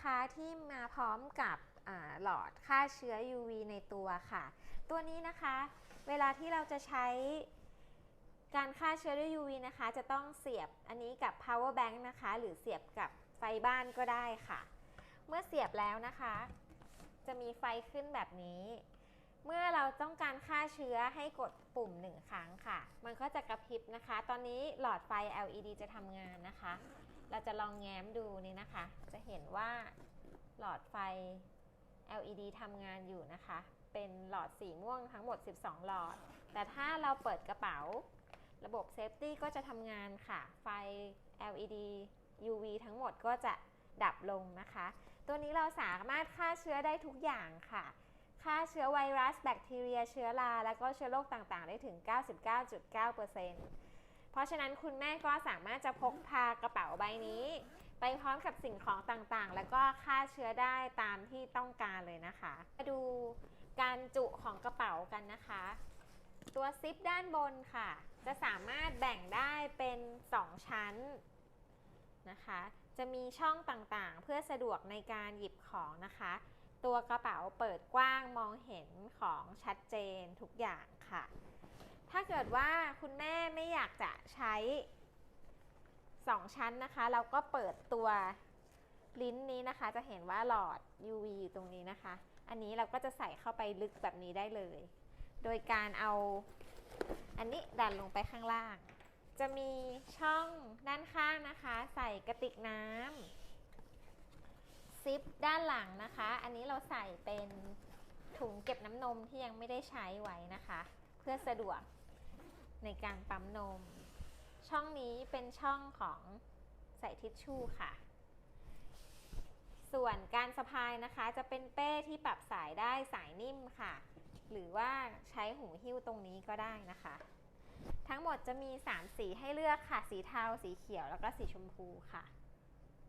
นะคะที่มาพร้อมกับหลอดฆ่าเชื้อ UV ในตัวค่ะ ตัวนี้นะคะเวลาที่เราจะใช้การฆ่าเชื้อด้วย UV นะคะ จะต้องเสียบอันนี้กับ power bank นะคะ หรือเสียบกับไฟบ้านก็ได้ค่ะ เมื่อเสียบแล้วนะคะ จะมีไฟขึ้นแบบนี้ เมื่อเราต้องการฆ่าเชื้อให้กดปุ่มหนึ่งครั้งค่ะ มันก็จะกระพริบนะคะ ตอนนี้หลอดไฟ LED จะทำงานนะคะ เราจะลองแง้มดูนี่นะคะ จะเห็นว่าหลอดไฟ LED ทำงานอยู่นะคะ เป็นหลอดสีม่วงทั้งหมด 12 หลอด แต่ถ้าเราเปิดกระเป๋า ระบบเซฟตี้ก็จะทำงานค่ะ ไฟ LED UV ทั้งหมดก็จะดับลงนะคะ ตัวนี้เราสามารถฆ่าเชื้อได้ทุกอย่างค่ะ ฆ่าเชื้อไวรัส แบคทีเรีย เชื้อรา แล้วก็เชื้อโรคต่างๆ ได้ถึง 99.9%เพราะฉะนั้นคุณแม่ก็สามารถจะพกพากระเป๋าใบนี้ ไปพร้อมกับสิ่งของต่างๆ แล้วก็ฆ่าเชื้อได้ตามที่ต้องการเลยนะคะ มาดูการจุของกระเป๋ากันนะคะ ตัวซิปด้านบนค่ะ จะสามารถแบ่งได้เป็น 2 ชั้นนะคะ จะมีช่องต่างๆ เพื่อสะดวกในการหยิบของนะคะ ตัวกระเป๋าเปิดกว้างมองเห็นของชัดเจนทุกอย่างค่ะ ถ้าเกิดว่าคุณแม่ไม่อยากจะใช้ 2 ชั้นนะคะ เราก็เปิดตัวลิ้นนี้นะคะ จะเห็นว่าหลอด UV อยู่ตรงนี้นะคะ อันนี้เราก็จะใส่เข้าไปลึกแบบนี้ได้เลย โดยการเอาอันนี้ดันลงไปข้างล่าง จะมีช่องด้านข้างนะคะ ใส่กระติกน้ำ ซิปด้านหลังนะคะ อันนี้เราใส่เป็นถุงเก็บน้ำนมที่ยังไม่ได้ใช้ไว้นะคะ เพื่อสะดวกในการปั๊มนม ช่องนี้เป็นช่องของใส่ทิชชู่ค่ะ ส่วนการสะพายนะคะ จะเป็นเป้ที่ปรับสายได้สายนิ่มค่ะ หรือว่าใช้หูหิ้วตรงนี้ก็ได้นะคะ ทั้งหมดจะมี 3 สีให้เลือกค่ะ สีเทา สีเขียว แล้วก็สีชมพูค่ะ